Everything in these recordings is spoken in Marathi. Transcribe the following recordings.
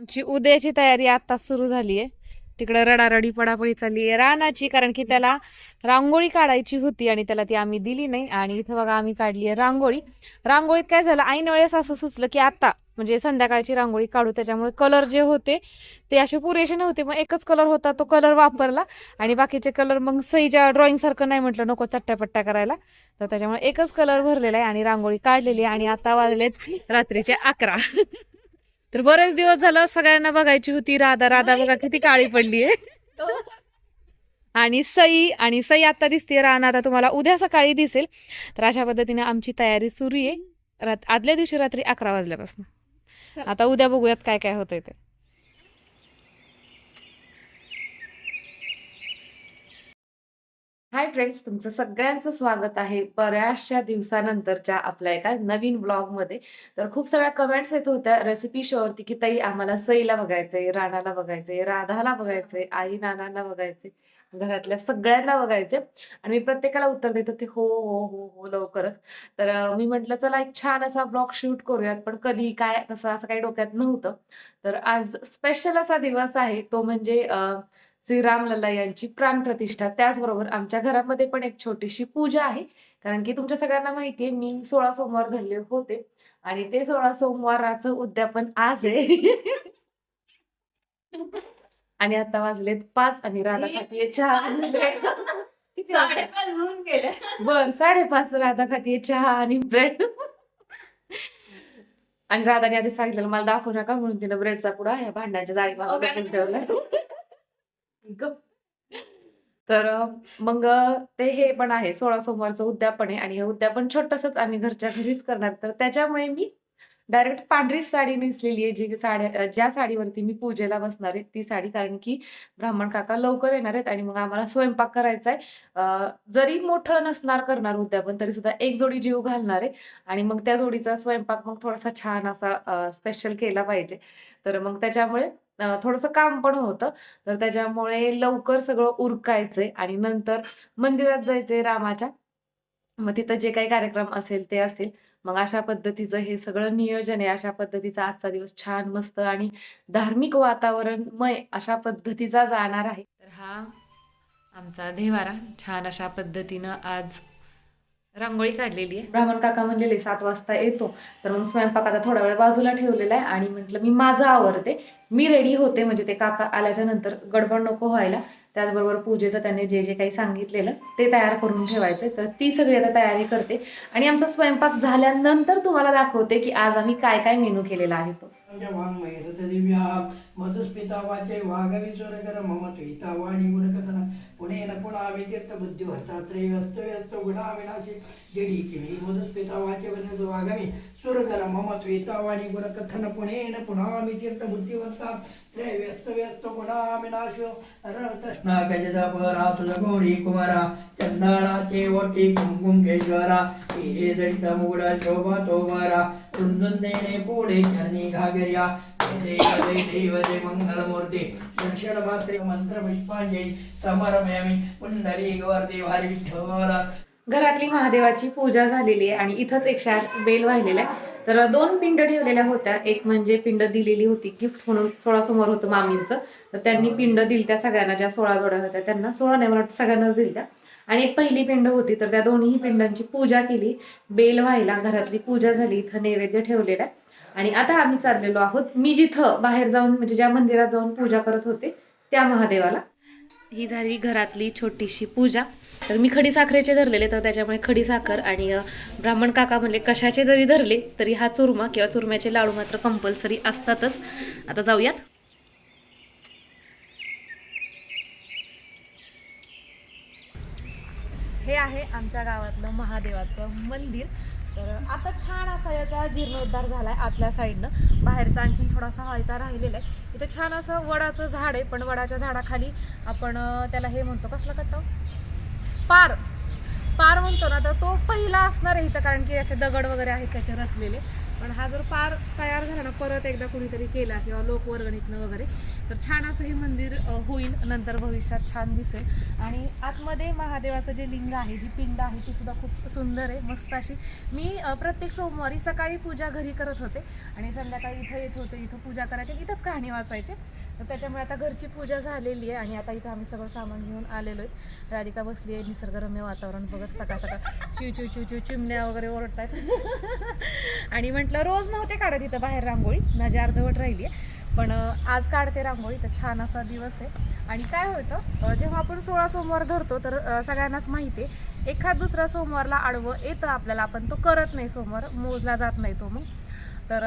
आमची उद्याची तयारी आता सुरू झाली आहे तिकडं रडारडी पडापडी चालली आहे रानाची कारण की त्याला रांगोळी काढायची होती आणि त्याला ती आम्ही दिली नाही. आणि इथं बघा आम्ही काढली आहे रांगोळी. रांगोळीत काय झालं? ऐन वेळेस असं सुचलं की आता म्हणजे संध्याकाळची रांगोळी काढू त्याच्यामुळे कलर जे होते ते असे पुरेसे नव्हते. मग एकच कलर होता तो कलर वापरला. आणि बाकीचे कलर मग सईच्या ड्रॉइंग सारखं नाही म्हटलं नको चट्ट्यापट्ट्या करायला. तर त्याच्यामुळे एकच कलर भरलेला आहे आणि रांगोळी काढलेली आणि आता वाजलेत रात्रीचे अकरा. तर बरेच दिवस झालं सगळ्यांना बघायची होती. राधा राधा बघा किती काळी पडली आहे आणि सई आणि सई आता दिसते रान आता तुम्हाला उद्या सकाळी दिसेल. तर अशा पद्धतीने आमची तयारी सुरू आहे. रात आदल्या दिवशी रात्री अकरा वाजल्यापासून. आता उद्या बघूयात काय काय होतंय ते. हाय फ्रेंड्स तुमचं सगळ्यांचं स्वागत आहे बऱ्याचशा दिवसानंतरच्या आपल्या एका नवीन ब्लॉगमध्ये तर खूप सगळ्या कमेंट्स येत होत्या. रेसिपी शोवरती की ताई आम्हाला सईला बघायचंय राणाला बघायचंय राधाला बघायचंय आई नानांना बघायचंय घरातल्या सगळ्यांना बघायचे आणि मी प्रत्येकाला उत्तर देत होते हो हो हो हो लवकरच. तर मी म्हंटल चला एक छान असा ब्लॉग शूट करूयात. पण कधी काय कसं असं काही डोक्यात नव्हतं. तर आज स्पेशल असा दिवस आहे तो म्हणजे अं, श्री रामलल्ला यांची प्राणप्रतिष्ठा त्याचबरोबर आमच्या घरामध्ये पण एक छोटीशी पूजा आहे. कारण की तुमच्या सगळ्यांना माहिती आहे मी सोळा सोमवार धरले होते. आणि ते सोळा सोमवाराचं उद्यापन आज आहे. आणि आता वाजलेत पाच आणि राधा खातीये चहा. बर साडेपाच राधा खातीये चहा आणि ब्रेड. आणि राधाने आधी सांगितलेलं मला दाखवू नका म्हणून तिनं ब्रेडचा पुडा ह्या भांड्याच्या जाळी ओव्याने ठेवलाय तर मग ते हे पण आहे सोळा सोमवारचं उद्यापन आहे आणि हे उद्यापन छोटसच आम्ही घरच्या घरीच करणार. तर त्याच्यामुळे मी डायरेक्ट पांढरीच साडी नेसलेली आहे जी साड्या ज्या साडीवरती मी पूजेला बसणार आहे ती साडी. कारण की ब्राह्मण काका लवकर येणार आहेत आणि मग आम्हाला स्वयंपाक करायचा आहे जरी मोठं नसणार करणार उद्यापन तरी सुद्धा एक जोडी जीव घालणार आहे. आणि मग त्या जोडीचा स्वयंपाक मग थोडासा छान असा स्पेशल केला पाहिजे. तर मग त्याच्यामुळे थोडंसं काम पण होतं. तर त्याच्यामुळे लवकर सगळं उरकायचंय आणि नंतर मंदिरात जायचंय रामाच्या. मग तिथं जे काही कार्यक्रम असेल ते असेल. मग अशा पद्धतीचं हे सगळं नियोजन आहे. अशा पद्धतीचा आजचा दिवस छान मस्त आणि धार्मिक वातावरणमय अशा पद्धतीचा जाणार आहे. तर हा आमचा देवारा. छान अशा पद्धतीनं आज रांगोळी काढलेली आहे. ब्राह्मण काका म्हणलेले सात वाजता येतो. तर मग स्वयंपाक आता थोडा वेळ बाजूला ठेवलेला आहे आणि म्हटलं मी माझं आवरते. मी रेडी होते म्हणजे ते काका आल्याच्यानंतर गडबड नको व्हायला. त्याचबरोबर पूजेचं त्यांनी जे जे काही सांगितलेलं ते तयार करून ठेवायचं. तर ती सगळी आता तयारी करते. आणि आमचा स्वयंपाक झाल्यानंतर तुम्हाला दाखवते की आज आम्ही काय काय मेनू केलेला आहे तो. दिव्या वाघवी चोरकर मम त्विता वाणी गुणकथन पुणेन व्यस्त किमी वाघवी. सुरधर मम त्वेतावाणी गुणकथन पुणेन पुनामि विकीर्त बुद्धी भर्ता त्रैव्यस्त व्यस्त कुमारा। चंदनाचे वटी कुंकुम केश्वरा। हिरे जडित मुगड शोभा तोबारा वृंदनेने पुढे चरणी घागर्या। देव जय देव जय मंगलमूर्ती। दक्षिण मात्रे मंत्र पुष्पांजली। समर्पयामी। पुंडली गवर्ते भारी विठ्ठल। घरातली महादेवाची पूजा झालेली आहे आणि इथंच एक शार बेल वाहिलेला आहे. तर दोन पिंड ठेवलेल्या होत्या. एक म्हणजे पिंड दिलेली होती गिफ्ट म्हणून सोळा समोर होतं मामींचं. तर त्यांनी पिंड दिली त्या सगळ्यांना ज्या सोळा जोड्या होत्या त्यांना. सोळा नाही मला सगळ्यांनाच दिली त्या. आणि एक पहिली पिंड होती. तर त्या दोन्ही पिंडांची पूजा केली. बेल व्हायला घरातली पूजा झाली. इथं नैवेद्य ठेवलेला आहे. आणि आता आम्ही चाललेलो आहोत. मी जिथं बाहेर जाऊन म्हणजे ज्या मंदिरात जाऊन पूजा करत होते त्या महादेवाला. ही झाली घरातली छोटीशी पूजा. तर मी खडी साखरेचे धरलेले तर त्याच्यामुळे खडी साखर आणि ब्राह्मण काका म्हणले कशाचे जरी धरले तरी हा चुरमा किंवा चुरम्याचे लाडू मात्र कंपल्सरी असतातच. आता जाऊयात. हे आहे आमच्या गावातलं महादेवाचं मंदिर. तर आता छान असा याचा जीर्णोद्धार झाला आहे आतल्या साईडनं बाहेरचा आणखीन थोडासा व्हायचा राहिलेला आहे. इथं छान असं वडाचं झाड आहे पण वडाच्या झाडाखाली आपण त्याला हे म्हणतो कसला कट्टा? पार. पार म्हणतो ना तर तो पहिला असणार आहे इथं कारण की असे दगड वगैरे आहेत त्याचे रचलेले. पण हा जर पार तयार झाला ना परत एकदा कुणीतरी केला किंवा लोकवर्गणीतनं वगैरे तर छान असं हे मंदिर होईल नंतर भविष्यात छान दिसेल. आणि आतमध्ये महादेवाचं जे लिंग आहे जी पिंड आहे ती सुद्धा खूप सुंदर आहे मस्त अशी. मी प्रत्येक सोमवारी सकाळी पूजा घरी करत होते. आणि संध्याकाळी इथं येत होते इथं पूजा करायची इथंच कहाणी वाचायचे. तर त्याच्यामुळे आता घरची पूजा झालेली आहे आणि आता इथं आम्ही सगळं सामान घेऊन आलेलो आहे. राधिका बसली आहे निसर्गरम्य वातावरण बघत सकाळ सकाळ. चिव चिव चिव चिव चिमण्या वगैरे ओरडतात आणि म्हटलं रोज नव्हते काढत इथं बाहेर रांगोळी. माझी अर्धवट राहिली आहे. पण आज काढते रांगोळी तर छान असा दिवस आहे. आणि काय होतं जेव्हा आपण सोळा सोमवार धरतो तर सगळ्यांनाच माहिती आहे एखाद दुसरा सोमवारला आडवं येतं आपल्याला आपण तो करत नाही सोमवार मोजला जात नाही तो मग. तर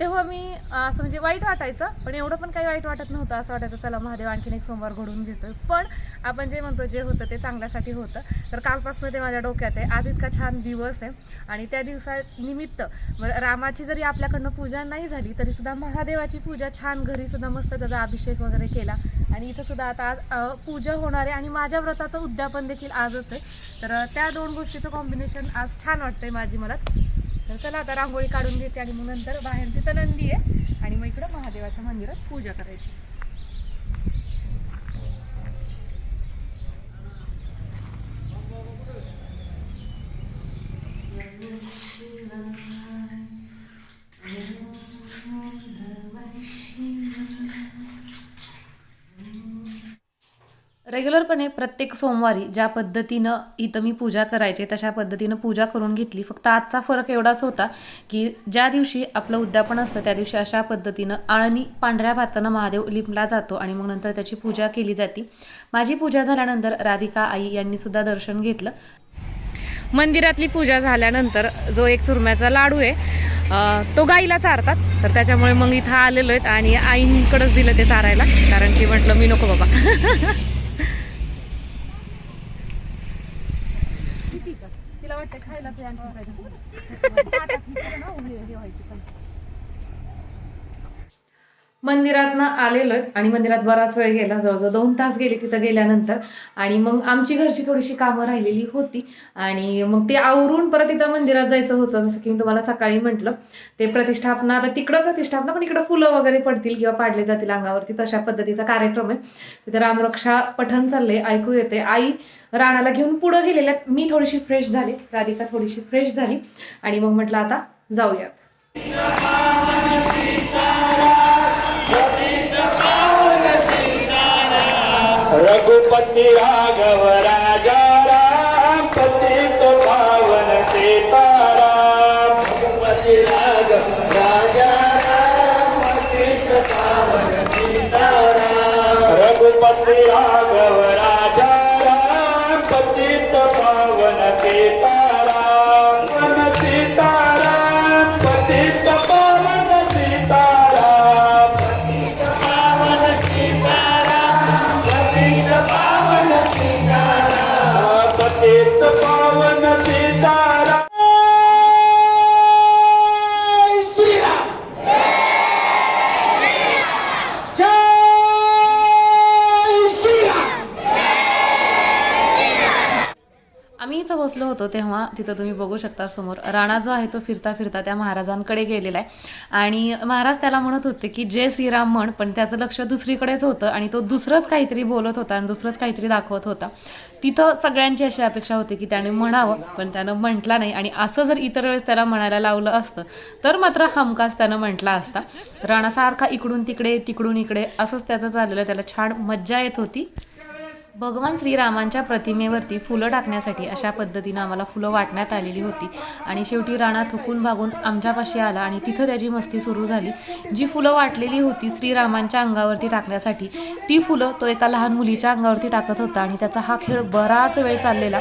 तेव्हा मी असं म्हणजे वाईट वाटायचं पण एवढं पण काही वाईट वाटत नव्हतं. असं वाटायचं चला महादेव आणखीन एक सोमवार घडून घेतोय. पण आपण जे म्हणतो जे होतं ते चांगल्यासाठी होतं. तर कालपासून ते माझ्या डोक्यात आहे. आज इतका छान दिवस आहे. आणि त्या दिवसानिमित्त मग रामाची जरी आपल्याकडनं पूजा नाही झाली तरीसुद्धा महादेवाची पूजा छान घरीसुद्धा मस्त त्याचा अभिषेक वगैरे केला. आणि इथंसुद्धा आता आज पूजा होणार आहे. आणि माझ्या व्रताचं उद्यापन देखील आजच आहे. तर त्या दोन गोष्टीचं कॉम्बिनेशन आज छान वाटतंय माझी मला तर चला आता रांगोळी काढून घेते आणि मग नंतर बाहेर तिथं नंदी आहे. आणि मग इकडं महादेवाच्या मंदिरात पूजा करायची. रेग्युलरपणे प्रत्येक सोमवारी ज्या पद्धतीनं इथं मी पूजा करायचे तशा पद्धतीनं पूजा करून घेतली. फक्त आजचा फरक एवढाच होता की ज्या दिवशी आपलं उद्यापन असतं त्या दिवशी अशा पद्धतीनं आळणी पांढऱ्या भातानं महादेव लिपला जातो आणि मग नंतर त्याची पूजा केली जाते. माझी पूजा झाल्यानंतर राधिका आई यांनी सुद्धा दर्शन घेतलं. मंदिरातली पूजा झाल्यानंतर जो एक सुरम्याचा लाडू आहे तो गाईला चारतात. तर त्याच्यामुळे मग इथं आलेलो आहेत आणि आईंकडंच दिलं ते चारायला. कारण की म्हटलं मी नको बाबा. वाटतं खायला ते आणखी पाहिजे. ताटात ही करू ना, उभी हे व्हायची पण. मंदिरातनं आलेलो आणि मंदिरात बराच वेळ गेला. जवळजवळ दोन तास गेले तिथं गेल्यानंतर. आणि मग आमची घरची थोडीशी कामं राहिलेली होती. आणि मग ते आवरून परत तिथं मंदिरात जायचं होतं. जसं की मी तुम्हाला सकाळी म्हटलं ते प्रतिष्ठापना आता तिकडं प्रतिष्ठापना पण इकडं फुलं वगैरे पडतील किंवा पाडले जातील अंगावरती. तशा पद्धतीचा कार्यक्रम आहे. तिथे रामरक्षा पठण चाललंय. ऐकू येते. आई राणाला घेऊन पुढं गेलेल्या मी थोडीशी फ्रेश झाली. राधिका थोडीशी फ्रेश झाली. आणि मग म्हटलं आता जाऊयात. रघुपति राघव राजा राम पतित पावन सीताराम. रघुपति राघव राजा राम पतित पावन सीताराम. रघुपति राघव सीताराम पतित पावन होतो तेव्हा तिथं तुम्ही बघू शकता समोर. राणा जो आहे तो फिरता फिरता त्या महाराजांकडे गेलेला आहे. आणि महाराज त्याला म्हणत होते की जय श्रीराम म्हण. पण त्याचं लक्ष दुसरीकडेच होतं आणि तो दुसरंच काहीतरी बोलत होता आणि दुसरंच काहीतरी दाखवत होता. तिथं सगळ्यांची अशी अपेक्षा होती की त्याने म्हणावं पण त्यानं म्हटला नाही. आणि असं जर इतर वेळेस त्याला म्हणायला लावलं असतं तर मात्र हमखास त्यानं म्हटला असता. राणा सारखा इकडून तिकडे तिकडून इकडे असंच त्याचं चाललेलं त्याला छान मज्जा येत होती. भगवान श्रीरामांच्या प्रतिमेवरती फुलं टाकण्यासाठी अशा पद्धतीनं आम्हाला फुलं वाटण्यात आलेली होती. आणि शेवटी राणा थकून भागून आमच्यापाशी आला आणि तिथं त्याची मस्ती सुरू झाली. जी फुलं वाटलेली होती श्रीरामांच्या अंगावरती टाकण्यासाठी ती फुलं तो एका लहान मुलीच्या अंगावरती टाकत होता आणि त्याचा हा खेळ बराच वेळ चाललेला.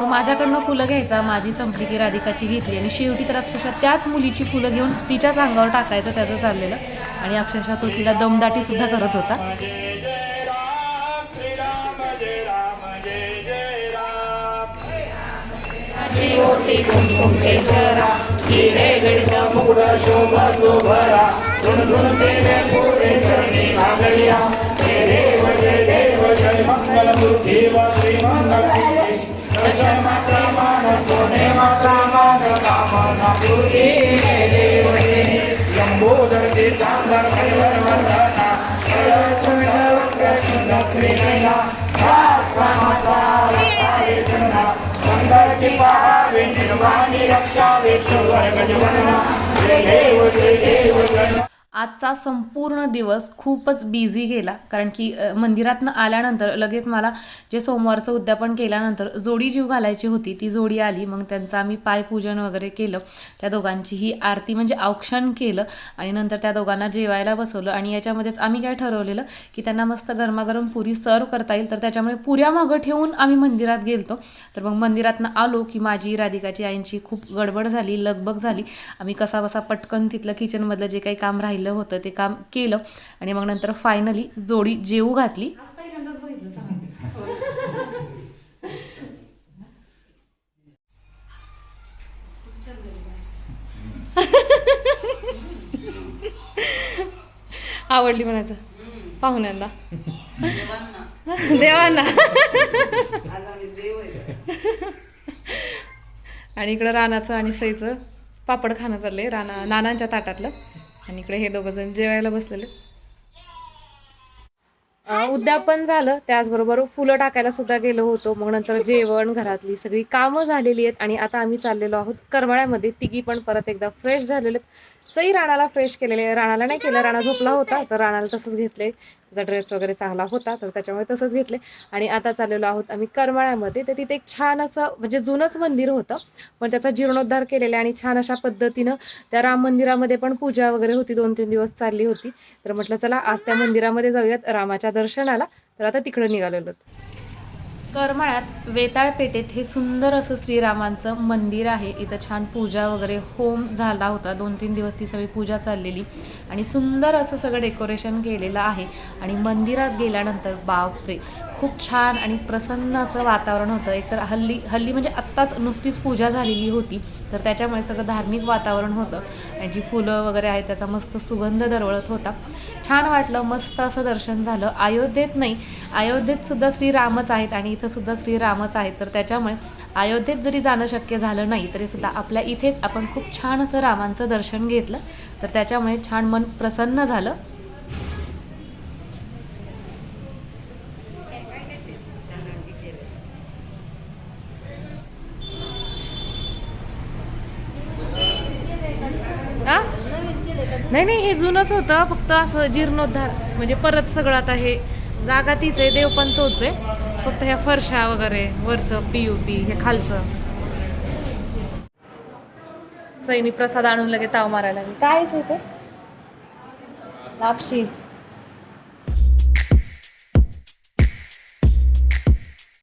तो माझ्याकडनं फुलं घ्यायचा माझी संपली की राधिकाची घेतली आणि शेवटी तर अक्षरशः त्याच मुलीची फुलं घेऊन तिच्याच अंगावर टाकायचं त्याचं चाललेलं. आणि अक्षरशः तो तिला दमदाटीसुद्धा करत होता. ती ओटी कुमकुम केशरा किरे गणित मुकुट शोभा शोभरा झुणझुण ते पुरे चरणी भागल्या हे देव जय देव जय मंगल बुद्धी वा श्रीमंगल दशा माता मान सोने माता मान कामना पूरी हे देव हे लंबोदर ते दांदा कैवर वंदना सरस्वती वक्र सुंदर त्रिनयना संकटी पाहावे निर्वाणी रक्षावे सुवर्ग जीवना जय देव जय देव जय आजचा संपूर्ण दिवस खूपच बिझी गेला. कारण की मंदिरातनं आल्यानंतर लगेच मला जे सोमवारचं उद्यापन केल्यानंतर जोडी जीव घालायची होती ती जोडी आली. मग त्यांचं आम्ही पायपूजन वगैरे केलं. त्या दोघांचीही आरती म्हणजे औक्षण केलं आणि नंतर त्या दोघांना जेवायला बसवलं. आणि याच्यामध्येच आम्ही काय ठरवलेलं की त्यांना मस्त गरमागरम पुरी सर्व करता येईल. तर त्याच्यामुळे पुऱ्या मागं ठेवून आम्ही मंदिरात गेलतो. तर मग मंदिरातनं आलो की माझी राधिकाची आईंची खूप गडबड झाली लगबग झाली. आम्ही कसा बसा पटकन तिथलं किचनमधलं जे काही काम राहिलं होतं ते काम केलं. आणि मग नंतर फायनली जोडी जेवू घातली. आवडली म्हणायचं. पाहुण्यांना देवांना. आणि इकडं रानाचं आणि सईचं पापड खाणं चाललंय. राणा नानांच्या ताटातलं. आणि इकडे हे दोघं जण जेवायला बसलेले. उद्यापन झालं त्याचबरोबर फुलं टाकायला सुद्धा गेलो होतो. मग नंतर जेवण घरातली सगळी कामं झालेली आहेत आणि आता आम्ही चाललेलो आहोत करमाळ्यामध्ये. तिघी पण परत एकदा फ्रेश झालेले आहेत. सई राणाला फ्रेश केलेले राणाला नाही केलं राणा झोपला होता तर राणाला तसंच घेतले त्याचा ड्रेस वगैरे चांगला होता तर त्याच्यामुळे तसंच घेतले. आणि आता चाललेलो आहोत आम्ही करमाळ्यामध्ये. तर तिथे एक छान असं म्हणजे जुनंच मंदिर होतं पण त्याचा जीर्णोद्धार केलेला आणि छान अशा पद्धतीनं त्या राम मंदिरामध्ये पण पूजा वगैरे होती. दोन तीन दिवस चालली होती. तर म्हटलं चला आज त्या मंदिरामध्ये जाऊयात रामाच्या दर्शनाला. तर आता तिकडं निघालेलो करमाळ्यात वेताळ पेठेत हे सुंदर असं श्रीरामांचं मंदिर आहे. इथं छान पूजा वगैरे होम झाला होता. दोन तीन दिवस ती सगळी पूजा चाललेली आणि सुंदर असं सगळं डेकोरेशन केलेलं आहे. आणि मंदिरात गेल्यानंतर बापरे! खूप छान आणि प्रसन्न असं वातावरण होतं. एकतर हल्ली हल्ली म्हणजे आत्ताच नुकतीच पूजा झालेली होती तर त्याच्यामुळे सगळं धार्मिक वातावरण होतं आणि जी फुलं वगैरे आहेत त्याचा मस्त सुगंध दरवळत होता. छान वाटलं मस्त असं दर्शन झालं. अयोध्येत नाही अयोध्येत सुद्धा श्रीरामच आहेत आणि इथं सुद्धा श्रीरामच आहेत. तर त्याच्यामुळे अयोध्येत जरी जाणं शक्य झालं नाही तरी सुद्धा आपल्या इथेच आपण खूप छान असं रामांचं दर्शन घेतलं. तर त्याच्यामुळे छान मन प्रसन्न झालं. नाही नाही हे जुनंच होतं. फक्त असं जीर्णोद्धार म्हणजे परत सगळं आता हे जागा तीच आहे देव पण तोच आहे. फक्त ह्या फरशा वगैरे वरचं पी यू पी हे खालचं. सैनी प्रसाद आणून लगे ताव मारायला काय आहे ते? लापशी.